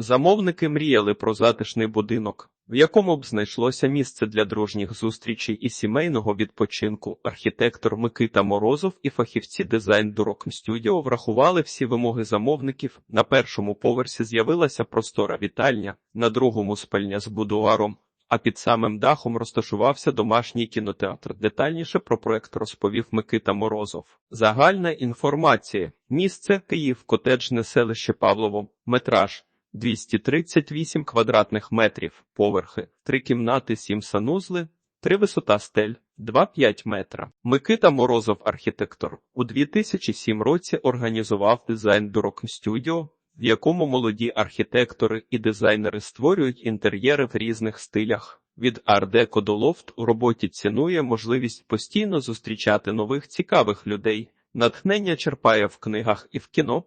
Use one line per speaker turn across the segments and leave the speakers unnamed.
Замовники мріяли про затишний будинок, в якому б знайшлося місце для дружніх зустрічей і сімейного відпочинку. Архітектор Микита Морозов і фахівці дизайн Дурок Студіо врахували всі вимоги замовників. На першому поверсі з'явилася простора вітальня, на другому спальня з будуаром. А під самим дахом розташувався домашній кінотеатр. Детальніше про проект розповів Микита Морозов. Загальна інформація. Місце Київ, котеджне селище Павлово, метраж 238 квадратних метрів, поверхи, три кімнати, сім санузли, три висота стель, 2,5 метра. Микита Морозов, архітектор, у 2007 році організував дизайн Дурок Студіо, в якому молоді архітектори і дизайнери створюють інтер'єри в різних стилях. Від ар-деко до лофт у роботі цінує можливість постійно зустрічати нових цікавих людей. Натхнення черпає в книгах і в кіно,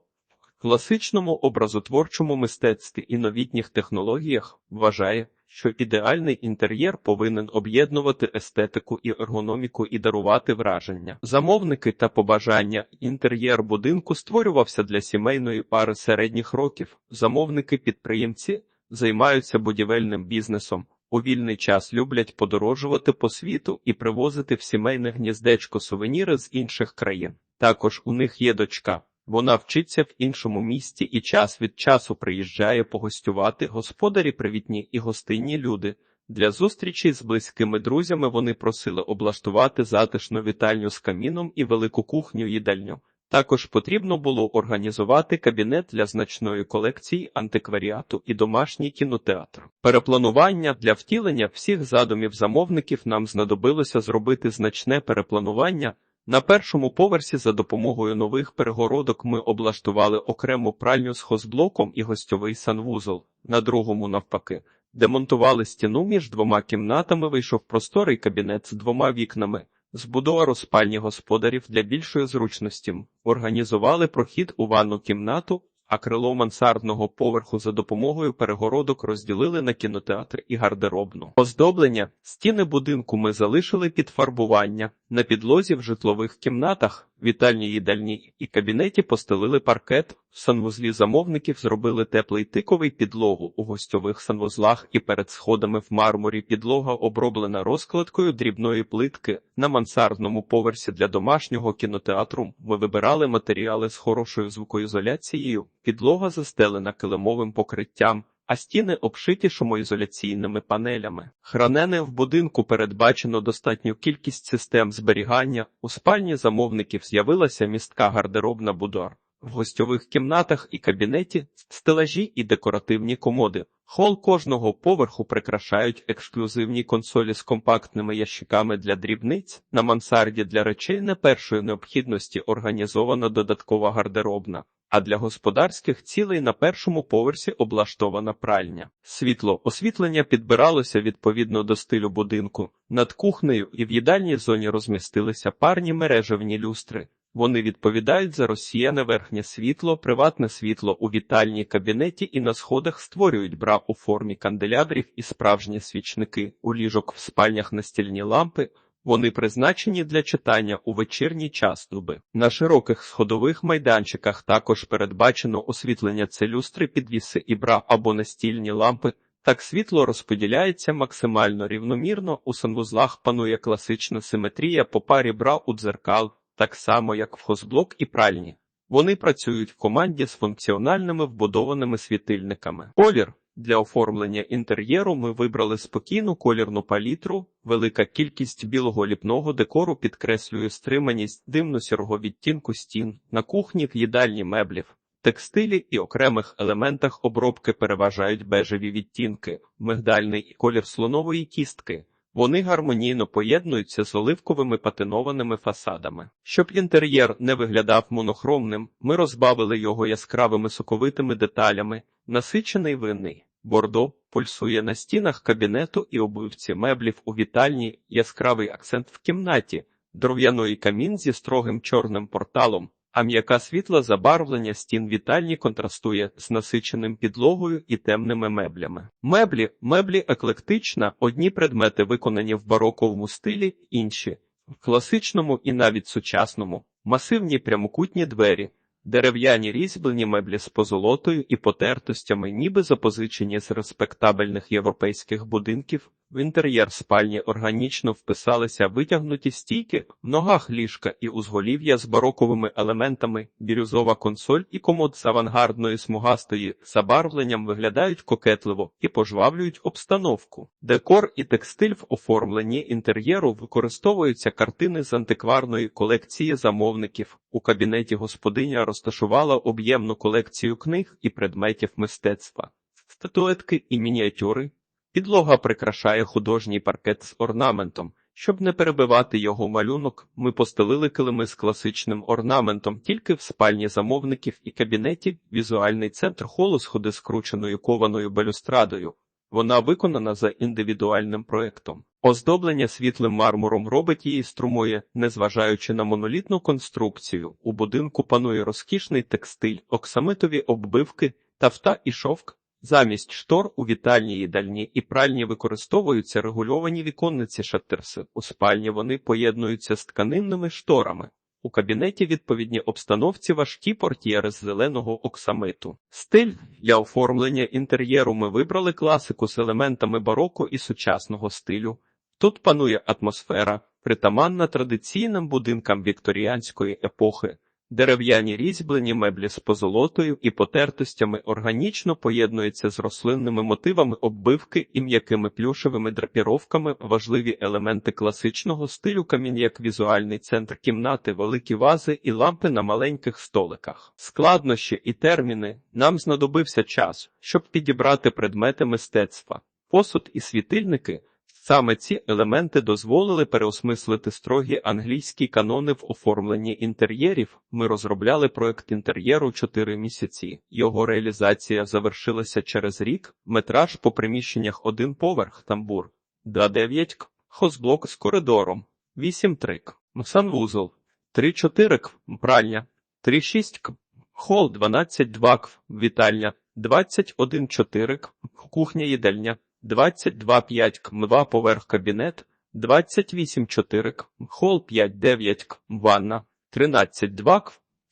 класичному образотворчому мистецтві і новітніх технологіях вважає, що ідеальний інтер'єр повинен об'єднувати естетику і ергономіку і дарувати враження. Замовники та побажання інтер'єр будинку створювався для сімейної пари середніх років. Замовники-підприємці займаються будівельним бізнесом. У вільний час люблять подорожувати по світу і привозити в сімейне гніздечко сувеніри з інших країн. Також у них є дочка. Вона вчиться в іншому місті і час від часу приїжджає погостювати господарі привітні і гостинні люди. Для зустрічі з близькими друзями вони просили облаштувати затишну вітальню з каміном і велику кухню їдальню. Також потрібно було організувати кабінет для значної колекції антикваріату і домашній кінотеатр. Перепланування для втілення всіх задумів замовників нам знадобилося зробити значне перепланування. На першому поверсі за допомогою нових перегородок ми облаштували окрему пральню з хозблоком і гостьовий санвузол. На другому, навпаки, демонтували стіну між двома кімнатами. Вийшов просторий кабінет з двома вікнами. Збудова спальні господарів для більшої зручності. Організували прохід у ванну кімнату, а крило мансардного поверху за допомогою перегородок розділили на кінотеатр і гардеробну. Оздоблення стіни будинку ми залишили під фарбування. На підлозі в житлових кімнатах, вітальні їдальні і кабінеті постелили паркет. В санвузлі замовників зробили теплий тиковий підлогу у гостьових санвузлах і перед сходами в мармурі підлога оброблена розкладкою дрібної плитки. На мансардному поверсі для домашнього кінотеатру ми вибирали матеріали з хорошою звукоізоляцією. Підлога застелена килимовим покриттям а стіни обшиті шумоізоляційними панелями. Хранене в будинку передбачено достатню кількість систем зберігання. У спальні замовників з'явилася містка гардеробна будуар. В гостьових кімнатах і кабінеті стелажі і декоративні комоди. Хол кожного поверху прикрашають ексклюзивні консолі з компактними ящиками для дрібниць. На мансарді для речей не першої необхідності організована додаткова гардеробна а для господарських цілей на першому поверсі облаштована пральня. Світло освітлення підбиралося відповідно до стилю будинку. Над кухнею і в їдальній зоні розмістилися парні мережевні люстри. Вони відповідають за розсіяне верхнє світло, приватне світло у вітальній кабінеті і на сходах створюють бра у формі канделябрів і справжні свічники, у ліжок в спальнях настільні лампи, вони призначені для читання у вечірній час доби. На широких сходових майданчиках також передбачено освітлення целюстри, підвіси і бра або настільні лампи. Так світло розподіляється максимально рівномірно. У санвузлах панує класична симетрія по парі бра у дзеркал, так само як в хозблок і пральні. Вони працюють в команді з функціональними вбудованими світильниками. Колір для оформлення інтер'єру ми вибрали спокійну колірну палітру, велика кількість білого ліпного декору підкреслює стриманість димно-сірого відтінку стін, на кухні в їдальні меблів. Текстилі і окремих елементах обробки переважають бежеві відтінки, мигдальний і колір слонової кістки. Вони гармонійно поєднуються з оливковими патинованими фасадами. Щоб інтер'єр не виглядав монохромним, ми розбавили його яскравими соковитими деталями, насичений винний. Бордо пульсує на стінах кабінету і обивці меблів у вітальні, яскравий акцент в кімнаті, дров'яної камін зі строгим чорним порталом, а м'яка світла забарвлення стін вітальні контрастує з насиченим підлогою і темними меблями. Меблі, меблі еклектична, одні предмети виконані в бароковому стилі, інші в класичному і навіть сучасному, масивні прямокутні двері. Дерев'яні різьблені меблі з позолотою і потертостями, ніби запозичені з респектабельних європейських будинків. В інтер'єр спальні органічно вписалися витягнуті стійки, в ногах ліжка і узголів'я з бароковими елементами, бірюзова консоль і комод з авангардної смугастої забарвленням виглядають кокетливо і пожвавлюють обстановку. Декор і текстиль в оформленні інтер'єру використовуються картини з антикварної колекції замовників. У кабінеті господиня розташувала об'ємну колекцію книг і предметів мистецтва, статуетки і мініатюри. Підлога прикрашає художній паркет з орнаментом. Щоб не перебивати його малюнок, ми постелили килими з класичним орнаментом тільки в спальні замовників і кабінеті. Візуальний центр холу сходи скрученою кованою балюстрадою. Вона виконана за індивідуальним проектом. Оздоблення світлим мармуром робить її струмує, незважаючи на монолітну конструкцію. У будинку панує розкішний текстиль, оксамитові оббивки, тафта і шовк. Замість штор у вітальні їдальні і пральні використовуються регульовані віконниці шаттерси. У спальні вони поєднуються з тканинними шторами. У кабінеті відповідні обстановці важкі портьєри з зеленого оксамиту. Стиль для оформлення інтер'єру ми вибрали класику з елементами бароко і сучасного стилю. Тут панує атмосфера, притаманна традиційним будинкам вікторіанської епохи. Дерев'яні різьблені меблі з позолотою і потертостями органічно поєднуються з рослинними мотивами оббивки і м'якими плюшевими драпіровками, важливі елементи класичного стилю камінь як візуальний центр кімнати, великі вази і лампи на маленьких столиках. Складнощі і терміни нам знадобився час, щоб підібрати предмети мистецтва, посуд і світильники. Саме ці елементи дозволили переосмислити строгі англійські канони в оформленні інтер'єрів. Ми розробляли проект інтер'єру 4 місяці. Його реалізація завершилася через рік. Метраж по приміщеннях один поверх, тамбур, 2-9 к, хозблок з коридором, 8 трик, санвузол, 3-4 к, пральня, 3-6 к, хол 12-2 к, вітальня, 21-4 к, кухня-їдельня. 22,5 км 2 поверх кабінет, 28,4 км, хол 5,9 км, ванна, 13,2 км,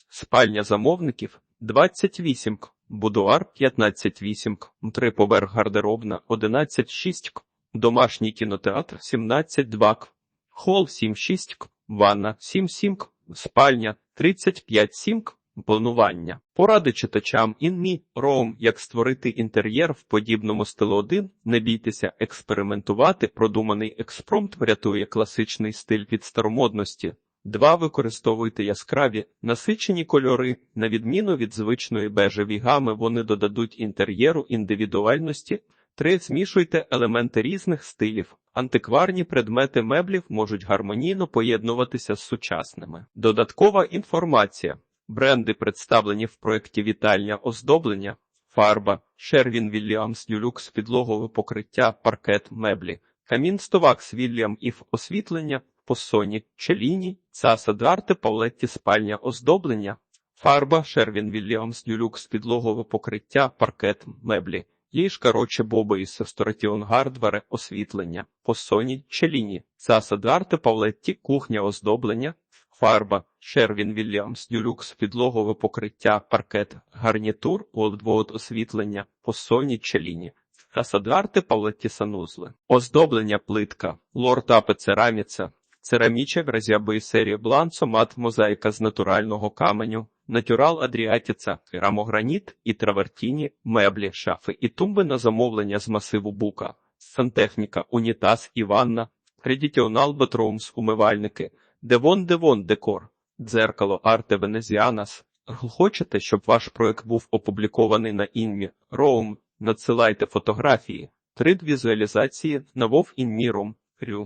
спальня замовників, 28 км, будуар 15,8 км, 3 поверх гардеробна, 11,6 км, домашній кінотеатр 17,2 км, хол 7,6 км, ванна 7,7 км, спальня 35,7 км, Планування поради читачам інмі Роум, як створити інтер'єр в подібному стилу 1, не бійтеся експериментувати. Продуманий експромт врятує класичний стиль від старомодності. 2. Використовуйте яскраві насичені кольори, на відміну від звичної бежеві гами, вони додадуть інтер'єру індивідуальності. 3. Змішуйте елементи різних стилів. Антикварні предмети меблів можуть гармонійно поєднуватися з сучасними. Додаткова інформація. Бренди представлені в проєкті вітальня оздоблення, фарба, Шервін Вільямс Люлюкс підлогове покриття, паркет, меблі, камін Стовакс Вільям Іф освітлення, посоні, челіні, цаса Дарте Паулетті спальня оздоблення, фарба, Шервін Вільямс Люлюкс підлогове покриття, паркет, меблі, ліжка Роче Боби і Сесторатіон Гардваре освітлення, посоні, челіні, цаса Дарте Паулетті кухня оздоблення, фарба, Шервін Вільямс, Дюлюкс, підлогове покриття, паркет, гарнітур, олдвод освітлення, посоні челіні, Хасадарти палеті санузли, оздоблення плитка, лортапе цераміця, цераміча гразяби серії бланцо, мат мозаїка з натурального каменю, натюрал адріатіца, керамограніт і травертіні, меблі, шафи і тумби на замовлення з масиву бука, сантехніка, унітаз і ванна, кредітіонал Бетроумс, умивальники, Девон Девон Декор, дзеркало Арте Венезіанас. Хочете, щоб ваш проект був опублікований на інмі Роум? Надсилайте фотографії, 3D візуалізації на Вов інміром.